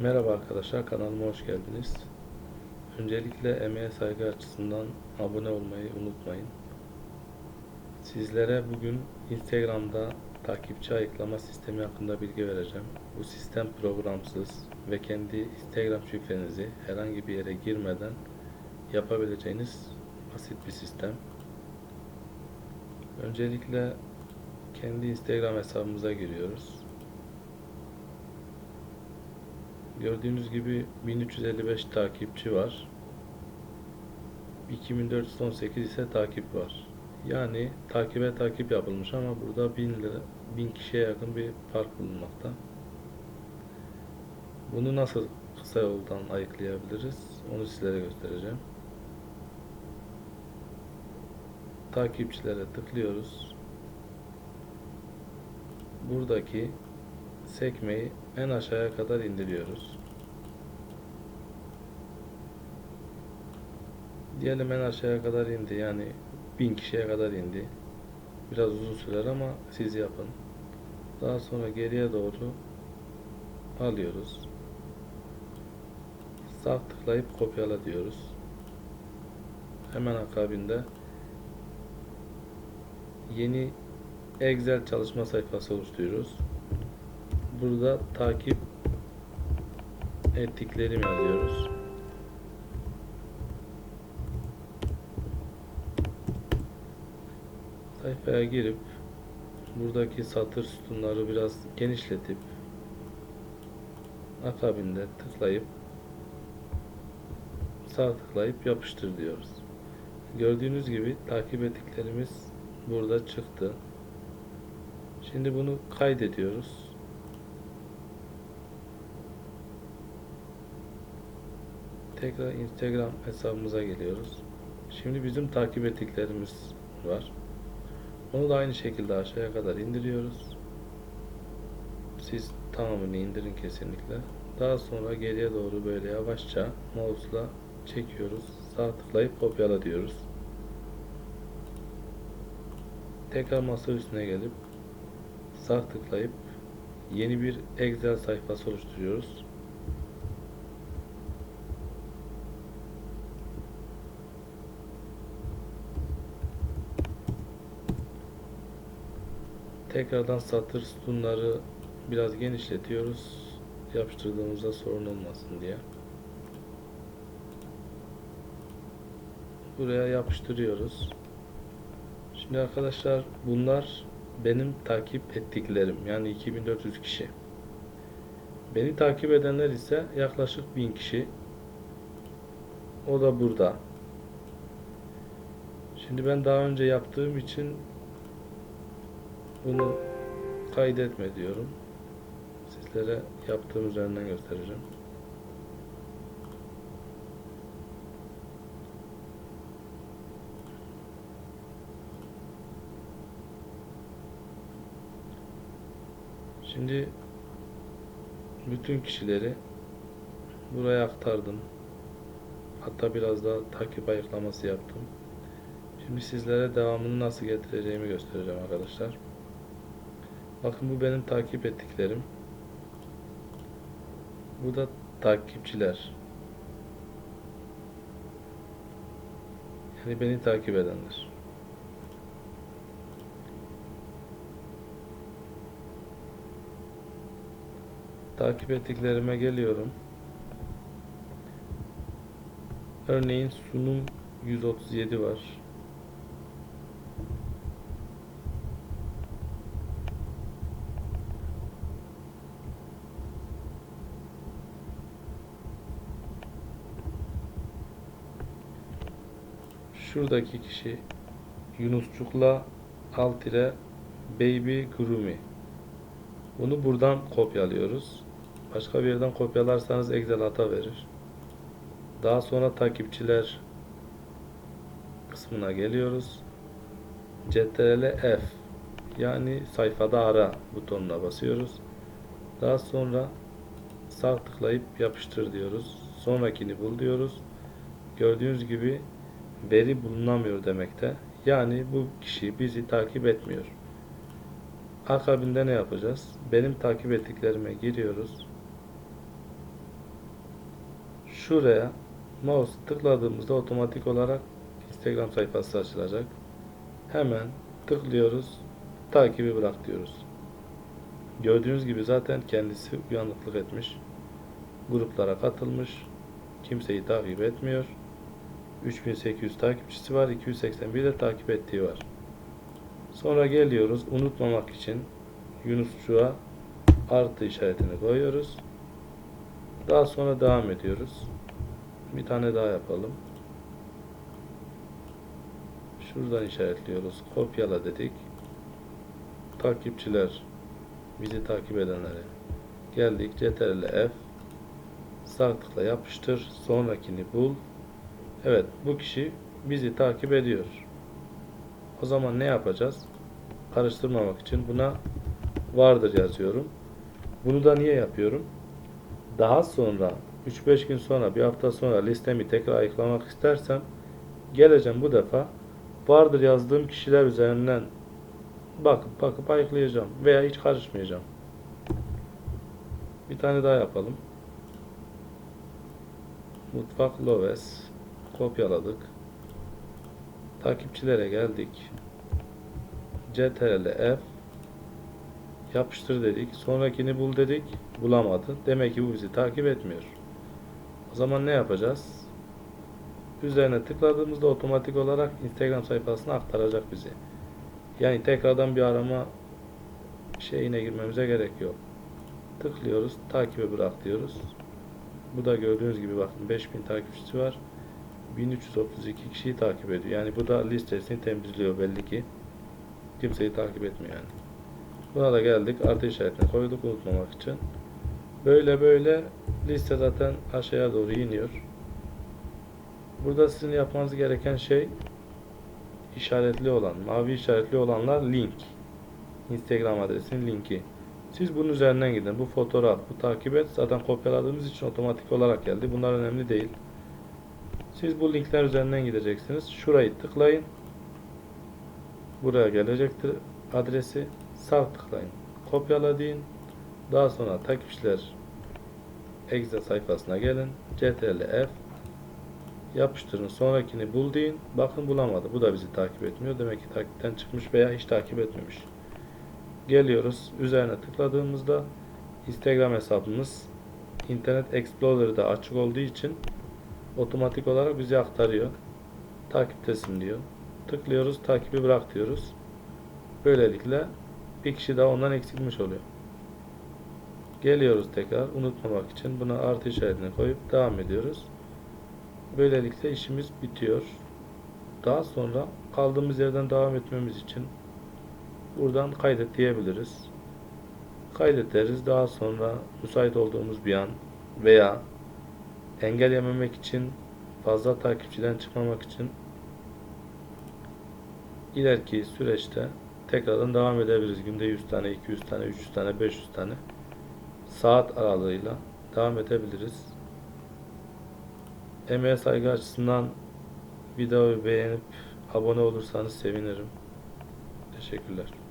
Merhaba arkadaşlar kanalıma hoş geldiniz. Öncelikle emeğe saygı açısından abone olmayı unutmayın. Sizlere bugün Instagram'da takipçi ayıklama sistemi hakkında bilgi vereceğim. Bu sistem programsız ve kendi Instagram şifrenizi herhangi bir yere girmeden yapabileceğiniz basit bir sistem. Öncelikle kendi Instagram hesabımıza giriyoruz. Gördüğünüz gibi 1355 takipçi var. 2418 ise takip var. Yani takibe takip yapılmış ama burada 1000 lira 1000 kişiye yakın bir fark bulunmakta. Bunu nasıl kısa yoldan ayıklayabiliriz? Onu sizlere göstereceğim. Takipçilere tıklıyoruz. Buradaki sekmeyi en aşağıya kadar indiriyoruz. Diyelim en aşağıya kadar indi yani 1000 kişiye kadar indi. Biraz uzun sürer ama siz yapın. Daha sonra geriye doğru alıyoruz. Sağ tıklayıp kopyala diyoruz. Hemen akabinde yeni Excel çalışma sayfası oluşturuyoruz. Burada takip ettiklerim yazıyoruz. Sayfaya girip buradaki satır sütunları biraz genişletip akabinde tıklayıp sağ tıklayıp yapıştır diyoruz. Gördüğünüz gibi takip ettiklerimiz burada çıktı. Şimdi bunu kaydediyoruz. Tekrar Instagram hesabımıza geliyoruz. Şimdi bizim takip ettiklerimiz var. Onu da aynı şekilde aşağıya kadar indiriyoruz. Siz tamamını indirin kesinlikle. Daha sonra geriye doğru böyle yavaşça mouse'la çekiyoruz. Sağ tıklayıp kopyala diyoruz. Tekrar masa üstüne gelip sağ tıklayıp yeni bir Excel sayfası oluşturuyoruz. Tekrardan satır sütunları biraz genişletiyoruz. Yapıştırdığımızda sorun olmasın diye. Buraya yapıştırıyoruz. Şimdi arkadaşlar bunlar benim takip ettiklerim. Yani 2400 kişi. Beni takip edenler ise yaklaşık 1000 kişi. O da burada. Şimdi ben daha önce yaptığım için bunu kaydetme diyorum. Sizlere yaptığım üzerinden göstereceğim. Şimdi bütün kişileri buraya aktardım. Hatta biraz daha takip ayıklaması yaptım. Şimdi sizlere devamını nasıl getireceğimi göstereceğim arkadaşlar. Bakın bu benim takip ettiklerim. Bu da takipçiler. Yani beni takip edenler. Takip ettiklerime geliyorum. Örneğin sunum 137 var. Şuradaki kişi Yunusçukla alt Baby Gurumi. Bunu buradan kopyalıyoruz. Başka bir yerden kopyalarsanız Excel hata verir. Daha sonra takipçiler kısmına geliyoruz. Ctrl F yani sayfada ara butonuna basıyoruz. Daha sonra sağ tıklayıp yapıştır diyoruz. Sonrakini bul diyoruz. Gördüğünüz gibi veri bulunamıyor demekte. Yani bu kişi bizi takip etmiyor. Akabinde ne yapacağız? Benim takip ettiklerime giriyoruz. şuraya mouse tıkladığımızda otomatik olarak Instagram sayfası açılacak. Hemen tıklıyoruz. Takibi bırak diyoruz. Gördüğünüz gibi zaten kendisi uyanıklık etmiş. Gruplara katılmış. Kimseyi takip etmiyor. 3800 takipçisi var. 281 de takip ettiği var. Sonra geliyoruz. Unutmamak için Yunusçuğa artı işaretini koyuyoruz. Daha sonra devam ediyoruz. Bir tane daha yapalım. Şuradan işaretliyoruz. Kopyala dedik. Takipçiler bizi takip edenlere geldik. Ctrl F sağ tıkla yapıştır. Sonrakini bul. Evet bu kişi bizi takip ediyor. O zaman ne yapacağız? Karıştırmamak için buna vardır yazıyorum. Bunu da niye yapıyorum? Daha sonra 3-5 gün sonra bir hafta sonra listemi tekrar ayıklamak istersem geleceğim bu defa vardır yazdığım kişiler üzerinden bakıp bakıp ayıklayacağım veya hiç karışmayacağım. Bir tane daha yapalım. Mutfak Loves kopyaladık. Takipçilere geldik. Ctrl F yapıştır dedik. Sonrakini bul dedik. Bulamadı. Demek ki bu bizi takip etmiyor. O zaman ne yapacağız? Üzerine tıkladığımızda otomatik olarak Instagram sayfasına aktaracak bizi. Yani tekrardan bir arama şeyine girmemize gerek yok. Tıklıyoruz. Takibe bırak diyoruz. Bu da gördüğünüz gibi bakın 5000 takipçisi var. 1332 kişiyi takip ediyor. Yani bu da listesini temizliyor belli ki. Kimseyi takip etmiyor yani. Buna da geldik. Artı işaretini koyduk unutmamak için. Böyle böyle liste zaten aşağıya doğru iniyor. Burada sizin yapmanız gereken şey işaretli olan, mavi işaretli olanlar link. Instagram adresinin linki. Siz bunun üzerinden gidin. Bu fotoğraf, bu takip et. Zaten kopyaladığımız için otomatik olarak geldi. Bunlar önemli değil. Siz bu linkler üzerinden gideceksiniz. Şurayı tıklayın. Buraya gelecektir adresi. Sağ tıklayın. Kopyala deyin. Daha sonra takipçiler Exe sayfasına gelin. Ctrl F yapıştırın. Sonrakini bul deyin. Bakın bulamadı. Bu da bizi takip etmiyor. Demek ki takipten çıkmış veya hiç takip etmemiş. Geliyoruz. Üzerine tıkladığımızda Instagram hesabımız Internet Explorer'da açık olduğu için otomatik olarak bizi aktarıyor. Takiptesin diyor. Tıklıyoruz. Takibi bırak diyoruz. Böylelikle bir kişi daha ondan eksilmiş oluyor. Geliyoruz tekrar unutmamak için buna artı işaretini koyup devam ediyoruz. Böylelikle işimiz bitiyor. Daha sonra kaldığımız yerden devam etmemiz için buradan kaydet diyebiliriz. Kaydederiz. Daha sonra müsait olduğumuz bir an veya engel yememek için fazla takipçiden çıkmamak için ileriki süreçte tekrardan devam edebiliriz. Günde 100 tane, 200 tane, 300 tane, 500 tane saat aralığıyla devam edebiliriz. Emeğe saygı açısından videoyu beğenip abone olursanız sevinirim. Teşekkürler.